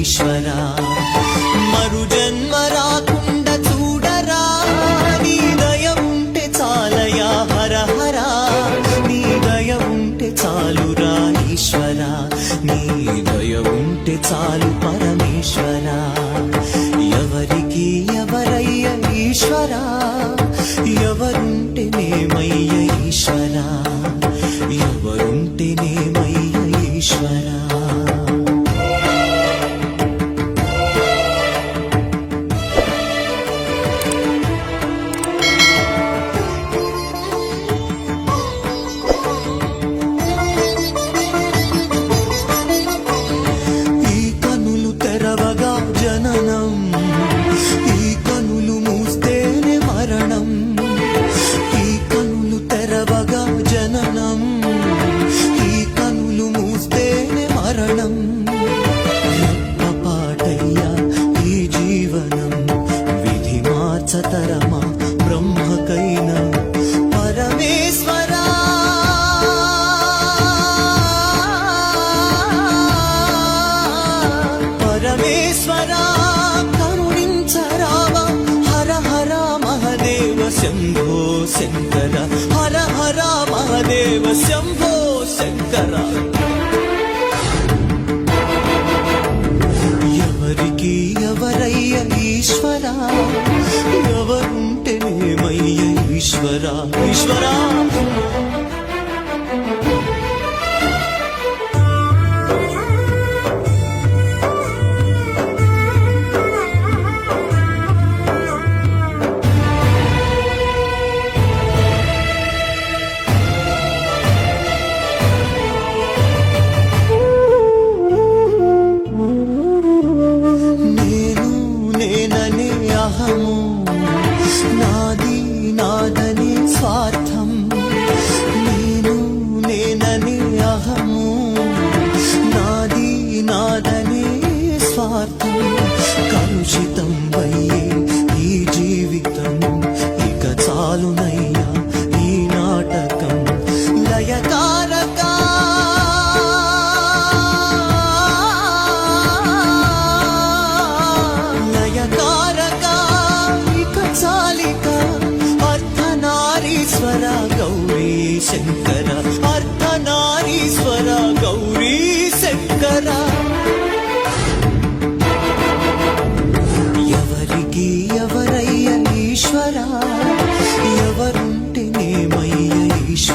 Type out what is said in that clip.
ఈశ్వర మరు జన్మ రాకుండా చూడరా నీ దయ ఉంటే చాలయా హర హర. నీ దయ ఉంటే చాలురా ఈశ్వర. నీ దయ ఉంటే చాలు పరమేశ్వరా. విధి మార్చతరమా బ్రహ్మకైనా పరమేశ్వరా పరమేశ్వరా కరుణించరావా హర హర మహదేవ శంభో శంకర హర హర మహదేవ శంభో శంకర ఈశ్వరా ఎవరుంటేనేమయ్య ఈశ్వరా ఈశ్వరా. స్వార్థం కలుషితం వయ్యే ఈ జీవితం. ఇక చాలునయ్యా ఈ నాటకం. లయకారక. లయకారక. ఇక చాలిక. అర్ధనారీశ్వర గౌరీ శంకర